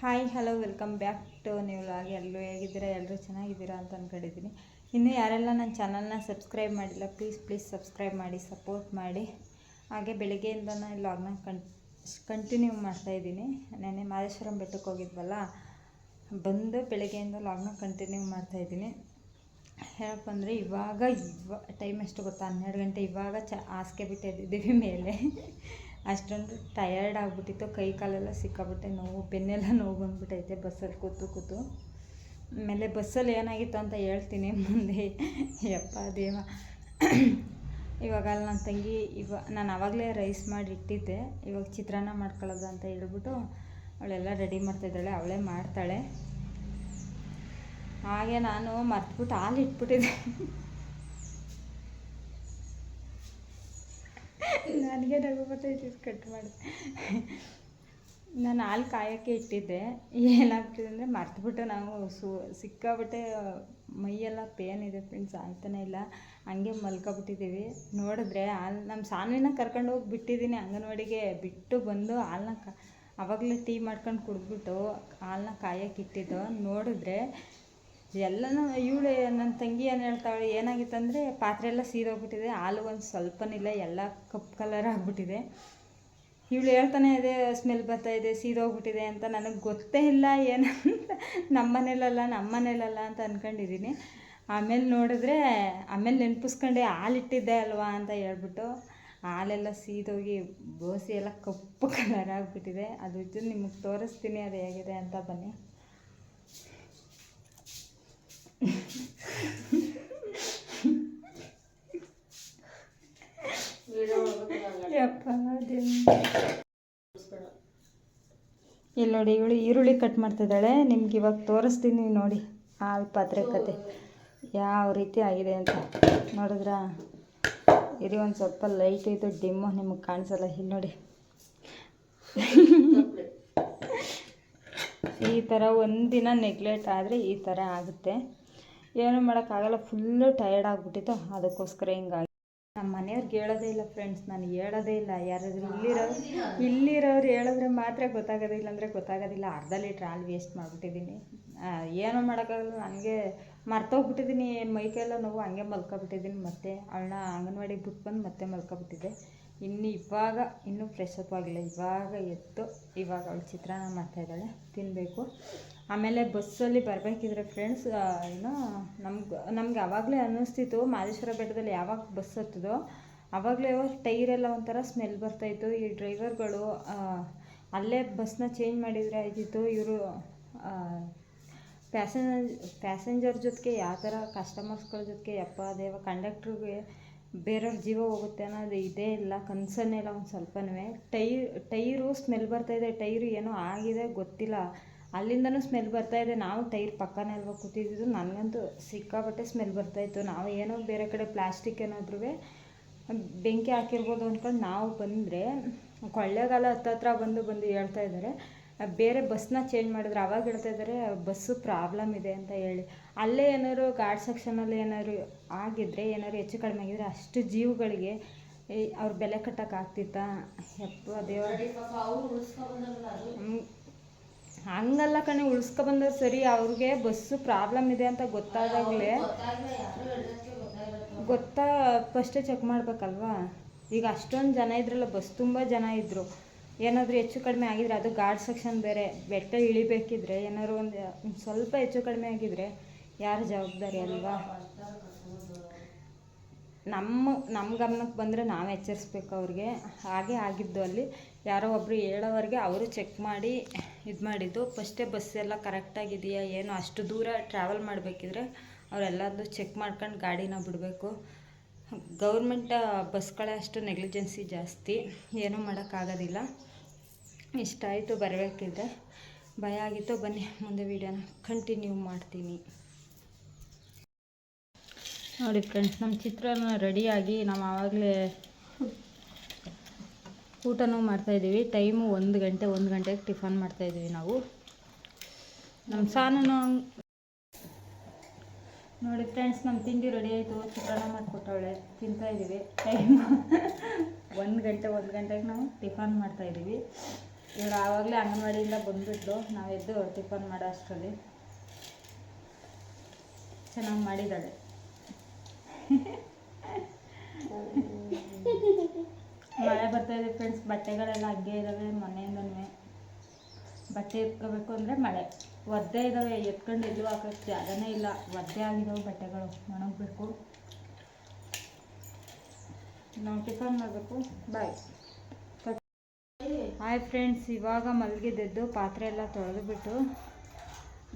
Hi hello welcome back to ನೀವು ಆಗಿ ಎಲ್ಲರೂ ಹೇಗಿದ್ದೀರಾ? ಎಲ್ಲರೂ ಚೆನ್ನಾಗಿದ್ದೀರಾ ಅಂತ ಅಂದ್ಕೊಂಡಿದ್ದೀನಿ ಇನ್ನು ಯಾರೆಲ್ಲ ನನ್ನ ಚಾನಲ್ನ ಸಬ್ಸ್ಕ್ರೈಬ್ ಮಾಡಿಲ್ಲ ಪ್ಲೀಸ್ ಪ್ಲೀಸ್ ಸಬ್ಸ್ಕ್ರೈಬ್ ಮಾಡಿ ಸಪೋರ್ಟ್ ಮಾಡಿ. ಹಾಗೆ ಬೆಳಗ್ಗೆಯಿಂದ ನಾನು ಲಾಗ್ನ ಕನ್ ಕಂಟಿನ್ಯೂ ಮಾಡ್ತಾಯಿದ್ದೀನಿ ನೆನ್ನೆ ಮಾದೇಶ್ವರಂ ಬೆಟ್ಟಕ್ಕೆ ಹೋಗಿದ್ವಲ್ಲ, ಬಂದು ಬೆಳಗ್ಗೆಯಿಂದ ಲಾಗ್ನ ಕಂಟಿನ್ಯೂ ಮಾಡ್ತಾಯಿದ್ದೀನಿ ಹೇಳಪ್ಪ ಅಂದರೆ ಇವಾಗ ಇವ ಟೈಮ್ ಎಷ್ಟು ಗೊತ್ತಾ? ಹನ್ನೆರಡು ಗಂಟೆ ಇವಾಗ ಚ ಹಾಸಿಗೆ ಬಿಟ್ಟಿದ್ದೀವಿ ಮೇಲೆ. ಅಷ್ಟೊಂದು ಟಯರ್ಡ್ ಆಗಿಬಿಟ್ಟಿತ್ತು, ಕೈ ಕಾಲೆಲ್ಲ ಸಿಕ್ಕಾಬಿಟ್ಟೆ ನೋವು, ಬೆನ್ನೆಲ್ಲ ನೋವು ಬಂದುಬಿಟ್ಟೈತೆ ಬಸ್ಸಲ್ಲಿ ಕೂತು ಕೂತು. ಆಮೇಲೆ ಬಸ್ಸಲ್ಲಿ ಏನಾಗಿತ್ತು ಅಂತ ಹೇಳ್ತೀನಿ ಮುಂದೆ. ಯಪ್ಪ ದೇವ. ಇವಾಗ ಅಲ್ಲಿ ನನ್ನ ತಂಗಿ, ಇವ ನಾನು ಆವಾಗಲೇ ರೈಸ್ ಮಾಡಿ ಇಟ್ಟಿದ್ದೆ, ಇವಾಗ ಚಿತ್ರಾನ್ನ ಮಾಡ್ಕೊಳ್ಳೋದು ಅಂತ ಹೇಳ್ಬಿಟ್ಟು ಅವಳೆಲ್ಲ ರೆಡಿ ಮಾಡ್ತಾಯಿದ್ದಾಳೆ ಅವಳೇ ಮಾಡ್ತಾಳೆ. ಹಾಗೆ ನಾನು ಮರ್ತ್ಬಿಟ್ಟು ಹಾಲು ಇಟ್ಬಿಟ್ಟಿದ್ದೆ ನನಗೆ ನಗು ಬರ್ತೈತೆ ಕಟ್ ಮಾಡಿ. ನಾನು ಹಾಲು ಕಾಯೋಕ್ಕೆ ಇಟ್ಟಿದ್ದೆ. ಏನಾಗ್ತಿದೆ ಅಂದರೆ ಮರ್ತುಬಿಟ್ಟು ನಾವು ಸು, ಸಿಕ್ಕಾಬಿಟ್ಟೆ ಮೈಯೆಲ್ಲ ಪೇನ್ ಇದೆ ಫ್ರೆಂಡ್ಸ್ ಆಗ್ತಾನೆ ಇಲ್ಲ. ಹಂಗೆ ಮಲ್ಕೊಬಿಟ್ಟಿದ್ದೀವಿ. ನೋಡಿದ್ರೆ ಹಾಲು ನಮ್ಮ ಸಾನ್ವಿನ ಕರ್ಕೊಂಡು ಹೋಗಿ ಬಿಟ್ಟಿದ್ದೀನಿ ಅಂಗನವಾಡಿಗೆ. ಬಿಟ್ಟು ಬಂದು ಹಾಲನ್ನ ಕ ಆವಾಗಲೇ ಟೀ ಮಾಡ್ಕೊಂಡು ಕುಡಿದ್ಬಿಟ್ಟು ಹಾಲನ್ನ ಕಾಯೋಕ್ಕೆ ಇಟ್ಟಿದ್ದು. ನೋಡಿದ್ರೆ ಎಲ್ಲನೂ ಇವಳು ನನ್ನ ತಂಗಿ ಏನು ಹೇಳ್ತಾಳೆ, ಏನಾಗಿತ್ತಂದರೆ ಪಾತ್ರೆ ಎಲ್ಲ ಸೀದೋಗ್ಬಿಟ್ಟಿದೆ, ಹಾಲು ಒಂದು ಸ್ವಲ್ಪನಿಲ್ಲ, ಎಲ್ಲ ಕಪ್ಪು ಕಲರ್ ಆಗಿಬಿಟ್ಟಿದೆ. ಇವಳು ಹೇಳ್ತಾನೆ ಇದೆ ಸ್ಮೆಲ್ ಬರ್ತಾ ಇದೆ, ಸೀದೋಗ್ಬಿಟ್ಟಿದೆ ಅಂತ ನನಗೆ ಗೊತ್ತೇ ಇಲ್ಲ, ಏನಂತ. ನಮ್ಮ ಮನೇಲಲ್ಲ ಅಂತ ಅಂದ್ಕೊಂಡಿದ್ದೀನಿ ಆಮೇಲೆ ನೋಡಿದ್ರೆ, ಆಮೇಲೆ ನೆನ್ಪಿಸ್ಕೊಂಡೆ ಹಾಲಿಟ್ಟಿದ್ದೆ ಅಲ್ವಾ ಅಂತ ಹೇಳ್ಬಿಟ್ಟು, ಹಾಲೆಲ್ಲ ಸೀದೋಗಿ ಬೋಸಿ ಎಲ್ಲ ಕಪ್ಪು ಕಲರ್ ಆಗಿಬಿಟ್ಟಿದೆ. ಅದು ನಿಮಗೆ ತೋರಿಸ್ತೀನಿ, ಅದು ಹೇಗಿದೆ ಅಂತ ಬನ್ನಿ. ಇಲ್ಲಿ ನೋಡಿ ಇವಳು ಈರುಳ್ಳಿ ಕಟ್ ಮಾಡ್ತಿದ್ದಾಳೆ. ನಿಮ್ಗೆ ಇವಾಗ ತೋರಿಸ್ತೀನಿ ನೋಡಿ ಆ ಪಾತ್ರೆ ಕತೆ ಯಾವ ರೀತಿ ಆಗಿದೆ ಅಂತ. ನೋಡಿದ್ರ? ಇರಿ ಒಂದು ಸ್ವಲ್ಪ ಲೈಟ್ ಇದು ಡಿಮ್ಮು ನಿಮಗೆ ಕಾಣಿಸಲ್ಲ. ಇಲ್ಲಿ ನೋಡಿ. ಈ ಥರ ಒಂದಿನ ನೆಗ್ಲೆಕ್ಟ್ ಆದರೆ ಈ ಥರ ಆಗುತ್ತೆ. ಏನೂ ಮಾಡೋಕ್ಕಾಗಲ್ಲ ಫುಲ್ಲು ಟಯರ್ಡ್ ಆಗಿಬಿಟ್ಟಿತ್ತು. ಅದಕ್ಕೋಸ್ಕರ ಹಿಂಗಾಗಿ. ನಮ್ಮ ಮನೆಯವ್ರಿಗೆ ಹೇಳೋದೇ ಇಲ್ಲ ಫ್ರೆಂಡ್ಸ್ ನಾನು ಹೇಳೋದೇ ಇಲ್ಲ. ಯಾರಾದರೂ ಇಲ್ಲಿರೋರು ಇಲ್ಲಿರೋರು ಹೇಳಿದ್ರೆ ಮಾತ್ರ ಗೊತ್ತಾಗೋದಿಲ್ಲ ಅಂದರೆ ಗೊತ್ತಾಗೋದಿಲ್ಲ. ಅರ್ಧ ಲೀಟ್ರ್ ಹಾಲು ವೇಸ್ಟ್ ಮಾಡಿಬಿಟ್ಟಿದ್ದೀನಿ. ಏನೂ ಮಾಡೋಕ್ಕಾಗಲ್ಲ. ನನಗೆ ಮರ್ತೋಗ್ಬಿಟ್ಟಿದ್ದೀನಿ. ಮೈಕೈಲ್ಲ ನೋವು, ಹಂಗೆ ಮಲ್ಕೊಬಿಟ್ಟಿದ್ದೀನಿ ಮತ್ತೆ. ಅವಳನ್ನ ಅಂಗನವಾಡಿಗೆ ಬಿಟ್ಟು ಬಂದು ಮತ್ತೆ ಮಲ್ಕೊಬಿಟ್ಟಿದ್ದೆ. ಇನ್ನು ಇವಾಗ, ಇನ್ನೂ ಫ್ರೆಶ್ ಅಪ್ ಆಗಿಲ್ಲ. ಇವಾಗ ಎತ್ತು ಇವಾಗ ಅವಳು ಚಿತ್ರಾನ್ನ ಮಾಡ್ತಾಯಿದ್ದಾಳೆ ತಿನ್ನಬೇಕು ಆಮೇಲೆ ಬಸ್ಸಲ್ಲಿ ಬರಬೇಕಿದ್ರೆ ಫ್ರೆಂಡ್ಸ್ ಏನು ನಮ್ಗೆ ನಮ್ಗೆ ಆವಾಗಲೇ ಅನ್ನಿಸ್ತಿತ್ತು, ಮಾದೇಶ್ವರ ಬೆಟ್ಟದಲ್ಲಿ ಯಾವಾಗ ಬಸ್ ಹತ್ತದೋ ಆವಾಗಲೇ ಟೈರೆಲ್ಲ ಒಂಥರ ಸ್ಮೆಲ್ ಬರ್ತಾಯಿತ್ತು ಈ ಡ್ರೈವರ್ಗಳು ಅಲ್ಲೇ ಬಸ್ನ ಚೇಂಜ್ ಮಾಡಿದರೆ ಆಯ್ತಿತ್ತು ಇವರು ಪ್ಯಾಸೆಂಜರ್ ಪ್ಯಾಸೆಂಜರ್ ಜೊತೆಗೆ ಯಾವ ಥರ ಕಸ್ಟಮರ್ಸ್ಗಳ ಜೊತೆಗೆ, ಯಪ್ಪ ದೇವ ಕಂಡಕ್ಟ್ರಿಗೆ ಬೇರೆಯವ್ರ ಜೀವ ಹೋಗುತ್ತೆ ಅನ್ನೋದು ಇದೇ ಇಲ್ಲ. ಕನ್ಸನ್ನೇ ಇಲ್ಲ ಒಂದು ಸ್ವಲ್ಪನೂ ಟೈರ್ ಟೈರು ಸ್ಮೆಲ್ ಬರ್ತಾಯಿದೆ ಟೈರು ಏನೋ ಆಗಿದೆ, ಗೊತ್ತಿಲ್ಲ. ಅಲ್ಲಿಂದನೂ ಸ್ಮೆಲ್ ಬರ್ತಾ ಇದೆ. ನಾವು ಟೈರ್ ಪಕ್ಕನೇ ಅಲ್ವಾ ಕೂತಿದ್ದು ನನಗಂತೂ ಸಿಕ್ಕಾಪಟ್ಟೆ ಸ್ಮೆಲ್ ಬರ್ತಾಯಿತ್ತು ನಾವು ಏನೋ ಬೇರೆ ಕಡೆ ಪ್ಲಾಸ್ಟಿಕ್ ಏನಾದ್ರೂ ಬೆಂಕಿ ಹಾಕಿರ್ಬೋದು ಅಂದ್ಕೊಂಡು ನಾವು ಬಂದರೆ ಕೊಳ್ಳೆಗಾಲ ಹತ್ತತ್ರ ಬಂದು ಬಂದು ಹೇಳ್ತಾ ಇದ್ದಾರೆ. ಬೇರೆ ಬಸ್ನ ಚೇಂಜ್ ಮಾಡಿದ್ರೆ ಅವಾಗ ಹೇಳ್ತಾ ಇದ್ದಾರೆ ಬಸ್ಸು ಪ್ರಾಬ್ಲಮ್ ಇದೆ ಅಂತ ಹೇಳಿ. ಅಲ್ಲೇ ಏನಾದ್ರು ಗಾರ್ಡ್ ಸೆಕ್ಷನಲ್ಲಿ ಏನಾದ್ರು ಆಗಿದ್ದರೆ ಏನಾದ್ರು ಹೆಚ್ಚು ಕಡಿಮೆ ಆಗಿದ್ರೆ ಅಷ್ಟು ಜೀವಗಳಿಗೆ ಅವ್ರು ಬೆಲೆ ಕಟ್ಟೋಕ್ಕಾಗ್ತಿತ್ತಾ ಯಪ್ಪ ದೇವ ಹಂಗಲ್ಲ ಕಣೆ ಉಳಿಸ್ಕೊಬಂದವ್ರು ಸರಿ, ಅವ್ರಿಗೆ ಬಸ್ಸು ಪ್ರಾಬ್ಲಮ್ ಇದೆ ಅಂತ ಗೊತ್ತಾದಾಗಲೇ ಗೊತ್ತಾ ಫಸ್ಟೇ ಚೆಕ್ ಮಾಡಬೇಕಲ್ವಾ? ಈಗ ಅಷ್ಟೊಂದು ಜನ ಇದ್ರಲ್ಲ, ಬಸ್ ತುಂಬ ಜನ ಇದ್ದರು ಏನಾದರೂ ಹೆಚ್ಚು ಕಡಿಮೆ ಆಗಿದ್ರೆ, ಅದು ಗಾರ್ಡ್ ಸೆಕ್ಷನ್ ಬೇರೆ, ಬೆಟ್ಟ ಇಳಿಬೇಕಿದ್ರೆ, ಏನಾದ್ರು ಒಂದು ಸ್ವಲ್ಪ ಹೆಚ್ಚು ಕಡಿಮೆ ಆಗಿದ್ರೆ, ಯಾರ ಜವಾಬ್ದಾರಿ ಅಲ್ವಾ? ನಮ್ಮ ನಮ್ಮ ಗಮನಕ್ಕೆ ಬಂದರೆ ನಾವು ಎಚ್ಚರಿಸ್ಬೇಕು ಅವ್ರಿಗೆ. ಹಾಗೆ ಆಗಿದ್ದು ಅಲ್ಲಿ ಯಾರೋ ಒಬ್ಬರು ಹೇಳೋವರೆಗೆ ಅವರು ಚೆಕ್ ಮಾಡಿ, ಇದು ಮಾಡಿದ್ದು. ಫಸ್ಟೇ ಬಸ್ ಎಲ್ಲ ಕರೆಕ್ಟಾಗಿದೆಯಾ ಏನು, ಅಷ್ಟು ದೂರ ಟ್ರಾವೆಲ್ ಮಾಡಬೇಕಿದ್ರೆ ಅವರೆಲ್ಲದೂ ಚೆಕ್ ಮಾಡ್ಕೊಂಡು ಗಾಡಿನ ಬಿಡಬೇಕು. ಗೌರ್ಮೆಂಟ್ ಬಸ್ಗಳೇ ಅಷ್ಟು ನೆಗ್ಲಿಜೆನ್ಸಿ ಜಾಸ್ತಿ. ಏನೂ ಮಾಡೋಕ್ಕಾಗೋದಿಲ್ಲ. ಇಷ್ಟ ಆಯಿತು ಬರಬೇಕಿದ್ರೆ ಭಯ ಆಗಿತ್ತು, ಬನ್ನಿ, ಮುಂದೆ ವೀಡಿಯೋನ ಕಂಟಿನ್ಯೂ ಮಾಡ್ತೀನಿ. ನೋಡಿ ಫ್ರೆಂಡ್ಸ್ ನಮ್ಮ ಚಿತ್ರಾನ್ನ ರೆಡಿಯಾಗಿ ನಾವು ಆವಾಗಲೇ ಊಟನೂ ಮಾಡ್ತಾಯಿದ್ದೀವಿ ಟೈಮು ಒಂದು ಗಂಟೆ, ಒಂದು ಗಂಟೆಗೆ ಟಿಫನ್ ಮಾಡ್ತಾಯಿದ್ದೀವಿ ನಾವು. ನಮ್ಮ ಸಾನೂ ನೋಡಿ ಫ್ರೆಂಡ್ಸ್ ನಮ್ಮ ತಿಂಡಿ ರೆಡಿ ಆಯಿತು. ಚಿತ್ರಾನ್ನ ಮಾಡಿಕೊಟ್ಟವಳೆ. ತಿಂತಾಯಿದ್ದೀವಿ ಟೈಮ್ ಒಂದು ಗಂಟೆ, ಒಂದು ಗಂಟೆಗೆ ನಾವು ಟಿಫನ್ ಮಾಡ್ತಾಯಿದ್ದೀವಿ ಇವಳು ಆವಾಗಲೇ ಅಂಗನವಾಡಿಯಿಂದ ಬಂದುಬಿಟ್ಟು ನಾವು ಎದ್ದು ಟಿಫನ್ ಮಾಡೋ ಅಷ್ಟರಲ್ಲಿ ಚೆನ್ನಾಗಿ ಮಾಡಿದ್ದಾಳೆ. ಮಳೆ ಬರ್ತಾ ಇದೆ ಫ್ರೆಂಡ್ಸ್ ಬಟ್ಟೆಗಳೆಲ್ಲ ಹಂಗೆ ಇದ್ದಾವೆ ಮನೆಯಿಂದನೇ. ಬಟ್ಟೆ ಎತ್ಕೋಬೇಕು ಅಂದರೆ ಮಳೆ. ಒದ್ದೆ ಇದ್ದಾವೆ ಎತ್ಕೊಂಡು ಎಲ್ಲೂ ಹಾಕೋಕ್ಕೆ ಜಾಗನೇ ಇಲ್ಲ. ಒದ್ದೆ ಆಗಿದ್ದಾವೆ ಬಟ್ಟೆಗಳು, ಒಣಗಬೇಕು. ನಾವು ಟಿಫನ್ ಮಾಡಬೇಕು. ಬಾಯ್ ಹಾಯ್ ಫ್ರೆಂಡ್ಸ್ ಇವಾಗ ಮಲಗಿದ್ದೆದ್ದು ಪಾತ್ರೆ ಎಲ್ಲ ತೊಳೆದುಬಿಟ್ಟು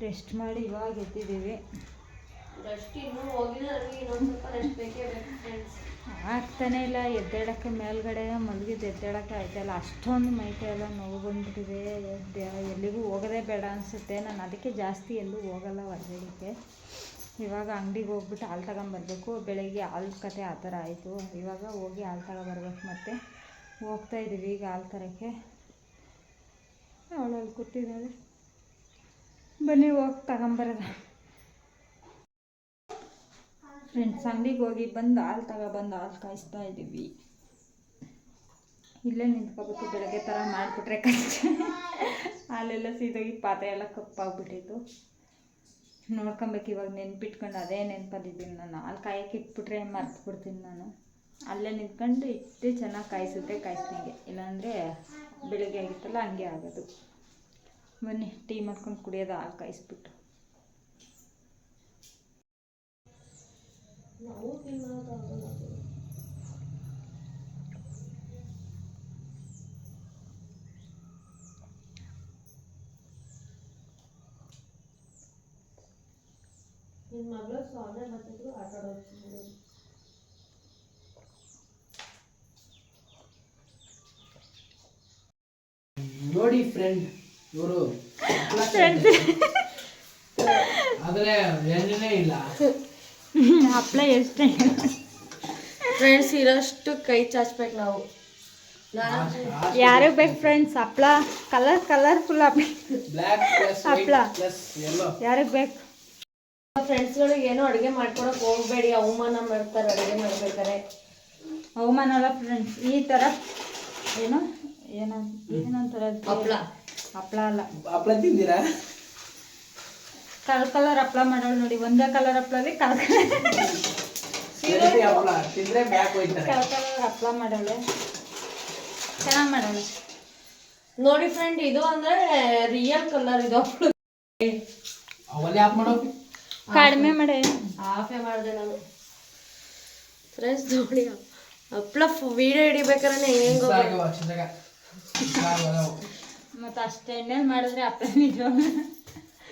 ರೆಸ್ಟ್ ಮಾಡಿ ಇವಾಗ ಎದ್ದಿದ್ದೀವಿ. ಆಗ್ತಾನೆ ಇಲ್ಲ, ಎದ್ದೇಳಕ್ಕೆ ಮೇಲ್ಗಡೆ ಮಲಗಿದ್ದು ಎದ್ದೇಳಕ್ಕೆ ಆಯ್ತಲ್ಲ, ಅಷ್ಟೊಂದು ಮೈಕೈ ಎಲ್ಲ ನೋವು ಬಂದ್ಬಿಟ್ಟಿದೆ. ಎಲ್ಲಿಗೂ ಹೋಗೋದೇ ಬೇಡ ಅನಿಸುತ್ತೆ. ನಾನು ಅದಕ್ಕೆ ಜಾಸ್ತಿ ಎಲ್ಲೂ ಹೋಗಲ್ಲ ಹೊರಗಡೆಗೆ. ಇವಾಗ ಅಂಗಡಿಗೆ ಹೋಗ್ಬಿಟ್ಟು ಹಾಲು ತಗೊಂಬರ್ಬೇಕು. ಬೆಳಗ್ಗೆ ಹಾಲು ಕತೆ ಆ ಥರ ಆಯಿತು. ಇವಾಗ ಹೋಗಿ ಹಾಲು ತಗೊಬರ್ಬೇಕು ಮತ್ತೆ. ಹೋಗ್ತಾ ಇದ್ದೀವಿ ಈಗ ಹಾಲು ತರೋಕ್ಕೆ. ಅವಳಲ್ಲಿ ಕೂತಿದ್ದಾಳೆ. ಬನ್ನಿ ಹೋಗಿ ತಗೊಂಬರೋದ ಫ್ರೆಂಡ್ಸ್ ಅಂಗಡಿಗೆ ಹೋಗಿ ಬಂದು ಹಾಲು ತಗೊಬಂದು ಹಾಲು ಕಾಯಿಸ್ತಾ ಇದ್ದೀವಿ ಇಲ್ಲೇ ನಿಂತ್ಕೋಬೇಕು, ಬೆಳಗ್ಗೆ ಥರ ಮಾಡಿಬಿಟ್ರೆ ಕಷ್ಟ. ಹಾಲೆಲ್ಲ ಸೀದೋಗಿ ಪಾತ್ರೆ ಎಲ್ಲ ಕಪ್ಪಾಗ್ಬಿಟ್ಟಿತ್ತು. ನೋಡ್ಕೊಬೇಕು, ಇವಾಗ ನೆನ್ಪಿಟ್ಕೊಂಡು ಅದೇ ನೆನ್ಪಲ್ಲಿದ್ದೀನಿ ನಾನು. ಹಾಲು ಕಾಯಕ್ಕೆ ಇಟ್ಬಿಟ್ರೆ ಮರ್ತು ಬಿಡ್ತೀನಿ ನಾನು. ಅಲ್ಲೇ ನಿಂತ್ಕೊಂಡು ಇಟ್ಟು ಚೆನ್ನಾಗಿ ಕಾಯಿಸುತ್ತೆ ಕಾಯಿಸ್ತೀನಿ ಇಲ್ಲಾಂದರೆ ಬೆಳಿಗ್ಗೆ ಆಗಿತ್ತಲ್ಲ, ಹಂಗೆ ಆಗೋದು. ಬನ್ನಿ, ಟೀ ಮಾಡ್ಕೊಂಡು ಕುಡಿಯೋದು ಹಾಲು ಕಾಯಿಸ್ಬಿಟ್ಟು. ನಾವು ಟೀ ಮಾಡೋದಾಗಲ್ಲ ನಿನ್ನ ಮಗಳು ಸೊನ್ನೆ ಬರ್ತಿದ್ರು ಆಟ ಆಡೋದು ನೋಡಿ ಫ್ರೆಂಡ್ ಇವರು ಆದ್ರೆ ಏನೇನೇ ಇಲ್ಲ. ಹಪ್ಪಳ ಎಷ್ಟು. ಫ್ರೆಂಡ್ಸ್ ಇರೋಷ್ಟು ಕೈ ಚಾಚ್ಬೇಕು ನಾವು. ಯಾರು ಯಾರಿಗೆ ಬೇಕು ಫ್ರೆಂಡ್ಸ್ ಹಪ್ಪಳ ಕಲರ್ ಕಲರ್ಫುಲ್ ಹಪ್ಪಳ ಯಾರಿಗೆ ಬೇಕು? ಫ್ರೆಂಡ್ಸ್ಗಳಿಗೆ ಏನೋ ಅಡುಗೆ ಮಾಡ್ಕೊಳಕ್ಕೆ ಹೋಗ್ಬೇಡಿ. ಅವಮಾನ ಮಾಡ್ತಾರೆ ಅಡುಗೆ ಮಾಡ್ಬೇಕಾರೆ. ಅವಮಾನ ಅಲ್ಲ ಫ್ರೆಂಡ್ಸ್ ಈ ಥರ ಏನು ಏನೋ ಏನಂತಾರೆ ಹಪ್ಪಳ ಹಪ್ಪಳ ಹಪ್ಳ ಅಲ್ಲ. ಹಪ್ಪಳ ತಿಂದಿರಾ? ಕಲ್ ಕಲರ್ ಹಪ್ಳ ಮಾಡೋಳು ನೋಡಿ ಒಂದೇ ಕಲರ್ ಹಪ್ಳಲ್ಲಿ ಕಲ್ ಕಲರ್ ಹಪ್ಳ ತಿಂದ್ರೆ ಬ್ಯಾಕ್ ಹೋಯ್ತಾರೆ. ಕಲ್ ಕಲರ್ ಹಪ್ಳ ಮಾಡೋಳು. ಚೆನ್ನಾಗಿ ಮಾಡೋಳು. ನೋಡಿ ಫ್ರೆಂಡ್ ಇದು ಅಂದ್ರೆ ರಿಯಲ್ ಕಲರ್ ಇದು ಕಡಿಮೆ ಮಾಡಿ. ಆಫೇ ಮಾಡಿದೆ ನಾನು. ಫ್ರೆಂಡ್ಸ್ ನೋಡಿ ಹಪ್ಳ ವಿಡಿಯೋ ಹಿಡಿಬೇಕಾದ್ರೆ ಹೆಂಗ ಮತ್ತೆ ಅಷ್ಟೇ ಎಣ್ಣೆಲಿ ಮಾಡಿದ್ರೆ ಹಪ್ಳ ನಿಜ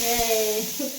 Yay.